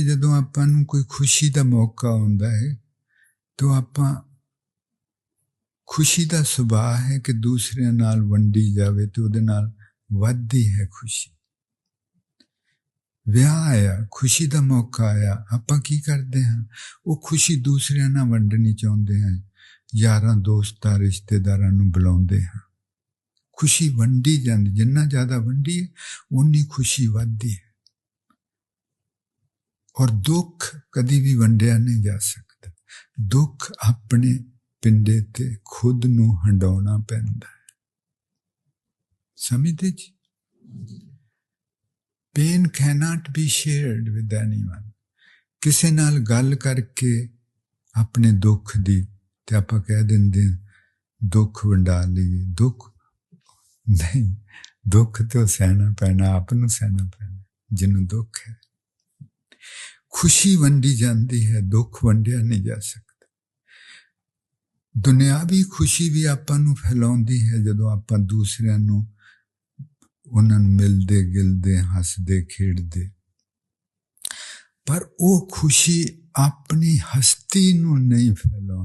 'ਚ ਜਦੋਂ ਆਪਾਂ ਨੂੰ ਕੋਈ ਖੁਸ਼ੀ ਦਾ ਮੌਕਾ ਆਉਂਦਾ ਹੈ ਤਾਂ ਆਪਾਂ ਖੁਸ਼ੀ ਦਾ ਸੁਭਾਅ ਹੈ ਕਿ ਦੂਸਰਿਆਂ ਨਾਲ ਵੰਡੀ ਜਾਵੇ ਤੇ ਉਹਦੇ ਨਾਲ ਵੱਧਦੀ ਹੈ ਖੁਸ਼ੀ ਵਿਆਹ ਆਇਆ ਖੁਸ਼ੀ ਦਾ ਮੌਕਾ ਆਇਆ ਆਪਾਂ ਕੀ ਕਰਦੇ ਹਾਂ ਉਹ ਖੁਸ਼ੀ ਦੂਸਰਿਆਂ ਨਾਲ ਵੰਡਣੀ ਚਾਹੁੰਦੇ ਹਾਂ ਯਾਰਾਂ ਦੋਸਤਾਂ ਰਿਸ਼ਤੇਦਾਰਾਂ ਨੂੰ ਬੁਲਾਉਂਦੇ ਹਾਂ ਖੁਸ਼ੀ ਵੰਡੀ ਜਾਂਦੀ ਜਿੰਨਾ ਜ਼ਿਆਦਾ ਵੰਡੀ ਉਨੀ ਖੁਸ਼ੀ ਵੱਧਦੀ ਹੈ ਔਰ ਦੁੱਖ ਕਦੀ ਵੀ ਵੰਡਿਆ ਨਹੀਂ ਜਾ ਸਕਦਾ। ਦੁੱਖ ਆਪਣੇ ਪਿੰਡੇ ਤੇ ਖੁਦ ਨੂੰ ਹੰਡਾਉਣਾ ਪੈਂਦਾ ਹੈ। ਸਮਝਦੇ ਜੀ? Pen cannot be shared with anyone ਕਿਸੇ ਨਾਲ ਗੱਲ ਕਰਕੇ ਆਪਣੇ ਦੁੱਖ ਦੀ ਤੇ ਆਪਾਂ ਕਹਿ ਦਿੰਦੇ ਹਾਂ, ਦੁੱਖ ਵੰਡਾ ਲਈਏ। ਦੁੱਖ ਨਹੀਂ ਦੁੱਖ ਤੇ ਸਹਿਣਾ ਪੈਣਾ ਆਪ ਨੂੰ ਸਹਿਣਾ ਪੈਣਾ ਜਿਹਨੂੰ ਦੁੱਖ ਹੈ। ਖੁਸ਼ੀ ਵੰਡੀ ਜਾਂਦੀ ਹੈ, ਦੁੱਖ ਵੰਡਿਆ ਨਹੀਂ ਜਾ ਸਕਦਾ। ਦੁਨਿਆਵੀ ਖੁਸ਼ੀ ਵੀ ਆਪਾਂ ਨੂੰ ਫੈਲਾਉਂਦੀ ਹੈ ਜਦੋਂ ਆਪਾਂ ਦੂਸਰਿਆਂ ਨੂੰ ਉਹਨਾਂ ਨੂੰ ਮਿਲਦੇ, ਗਿਲਦੇ, ਹੱਸਦੇ, ਖੇਡਦੇ। ਪਰ ਉਹ ਖੁਸ਼ੀ ਆਪਣੀ ਹਸਤੀ ਨੂੰ ਨਹੀਂ ਫੈਲਾਉਂਦੀ।